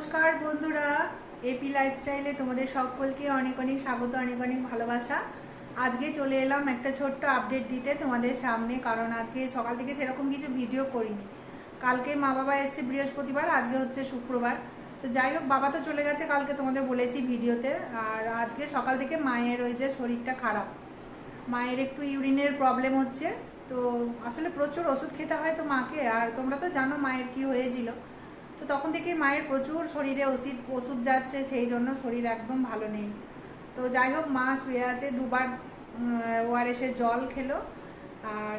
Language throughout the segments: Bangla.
নমস্কার বন্ধুরা এপি লাইফস্টাইলে তোমাদের সকলকে অনেক অনেক স্বাগত, অনেক অনেক ভালোবাসা। আজকে চলে এলাম একটা ছোট্ট আপডেট দিতে তোমাদের সামনে, কারণ আজকে সকাল থেকে সেরকম কিছু ভিডিও করিনি। কালকে মা বাবা এসছে বৃহস্পতিবার, আজকে হচ্ছে শুক্রবার। তো যাই হোক, বাবা তো চলে গেছে, কালকে তোমাদের বলেছি ভিডিওতে আর আজকে সকাল থেকে মায়ের ওই যে শরীরটা খারাপ। মায়ের একটু ইউরিনের প্রবলেম হচ্ছে। তো আসলে প্রচুর ওষুধ খেতে হয় তো মাকে, আর তোমরা তো জানো মায়ের কি হয়েছিল। তো তখন থেকে মায়ের প্রচুর শরীরে ওষুধ ওষুধ যাচ্ছে, সেই জন্য শরীর একদম ভালো নেই। তো যাই হোক, মা শুয়ে আছে, দুবার ওআরএসে জল খেলো। আর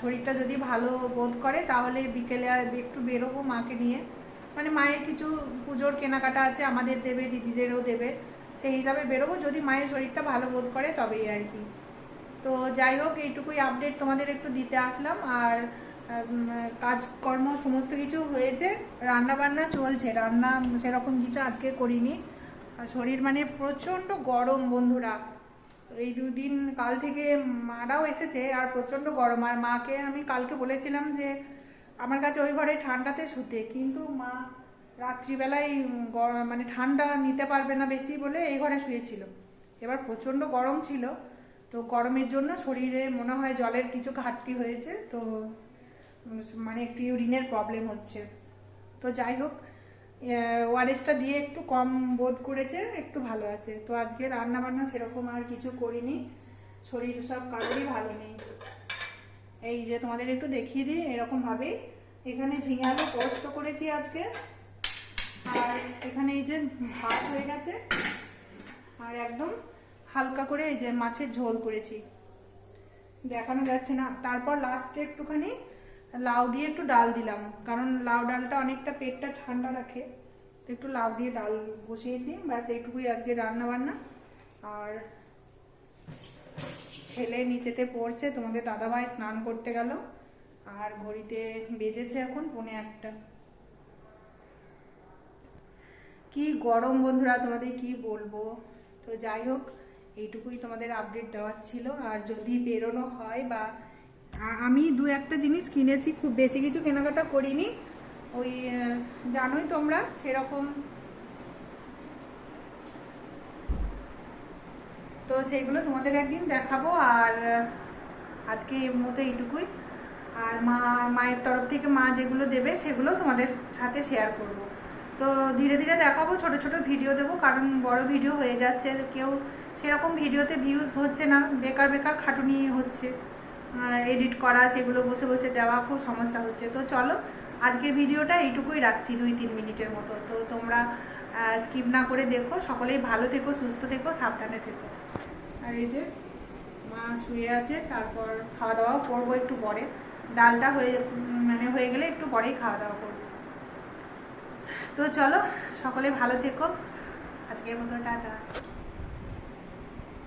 শরীরটা যদি ভালো বোধ করে, তাহলে বিকেলে একটু বেরোবো মাকে নিয়ে। মানে মায়ের কিছু পুজোর কেনাকাটা আছে, আমাদের দেবে, দিদিদেরও দেবে। সেই হিসাবে বেরোবো, যদি মায়ের শরীরটা ভালো বোধ করে, তবেই আর কি। তো যাই হোক, এইটুকুই আপডেট তোমাদের একটু দিতে আসলাম। আর কাজকর্ম সমস্ত কিছু হয়েছে রান্না বান্না চলছে, রান্না সেরকম কিছু আজকে করিনি। আর শরীর মানে প্রচণ্ড গরম বন্ধুরা। এই দুদিন কাল থেকে মারাও এসেছে, আর প্রচণ্ড গরম। আর মাকে আমি কালকে বলেছিলাম যে, আমার কাছে ওই ঘরে ঠান্ডাতে শুতে, কিন্তু মা রাত্রিবেলায় মানে ঠান্ডা নিতে পারবে না বেশি বলে এই ঘরে শুয়েছিল। এবার প্রচণ্ড গরম ছিল, তো গরমের জন্য শরীরে মনে হয় জলের কিছু ঘাটতি হয়েছে, তো মানে একটু ইউরিনের প্রবলেম হচ্ছে। তো যাই হোক ওয়ারেসটা দিয়ে একটু কম বোধ করেছে, একটু ভালো আছে। তো আজকে রান্না বান্না সেরকম আর কিছু করিনি। শরীর সব কারোরই ভালো নেই। এই যে তোমাদের একটু দেখিয়ে দিই এরকমভাবেই এখানে ঝিঙে আলু পোস্ত করেছি আজকে। আর এখানে এই যে ভাত হয়ে গেছে। আর একদম হালকা করে এই যে মাছের ঝোল করেছি। দেখানো যাচ্ছে না। তারপর লাস্টে একটুখানি লাউ দিয়ে একটু ডাল দিলাম। কারণ লাউ ডালটা অনেকটা পেটটা ঠান্ডা রাখে। তো একটু লাউ দিয়ে ডাল বসিয়েছি। ব্যাস, এইটুকুই আজকে রান্না বান্না আর ছেলে নিচেতে পড়ছে, তোমাদের দাদাভাই স্নান করতে গেল। আর ঘড়িতে বেজেছে এখন পৌনে একটা। কি গরম বন্ধুরা, তোমাদের কি বলব? তো যাই হোক, এইটুকুই তোমাদের আপডেট দেওয়ার ছিল। আর যদি বেরোনো হয় বা আ- আমি দু একটা জিনিস কিনেছি, খুব বেশি কিছু কেনাকাটা করিনি। ওই জানোই তোমরা, সেরকম। তো সেইগুলো তোমাদের একদিন দেখাবো, আর আজকে এর মতো এইটুকুই। আর মা, মায়ের তরফ থেকে মা যেগুলো দেবে, সেগুলো তোমাদের সাথে শেয়ার করব। তো ধীরে ধীরে দেখাবো, ছোট ছোট ভিডিও দেবো, কারণ বড় ভিডিও হয়ে যাচ্ছে, কেউ সেরকম ভিডিওতে ভিউজ হচ্ছে না, বেকার বেকার খাটুনি হচ্ছে। এডিট করা, সেগুলো বসে বসে দেওয়া খুব সমস্যা হচ্ছে। তো চলো, আজকের ভিডিওটা এইটুকুই রাখছি, দুই তিন মিনিটের মতো। তো তোমরা স্কিপ না করে দেখো। সকলেই ভালো থেকো, সুস্থ থেকো, সাবধানে থেকো। আর এই যে, মা শুয়ে আছে, তারপর খাওয়া দাওয়াও করব একটু পরে। ডালটা হয়ে মানে হয়ে গেলে একটু পরেই খাওয়া দাওয়া করব। তো চলো, সকলে ভালো থেকো। আজকের মতো টাটা।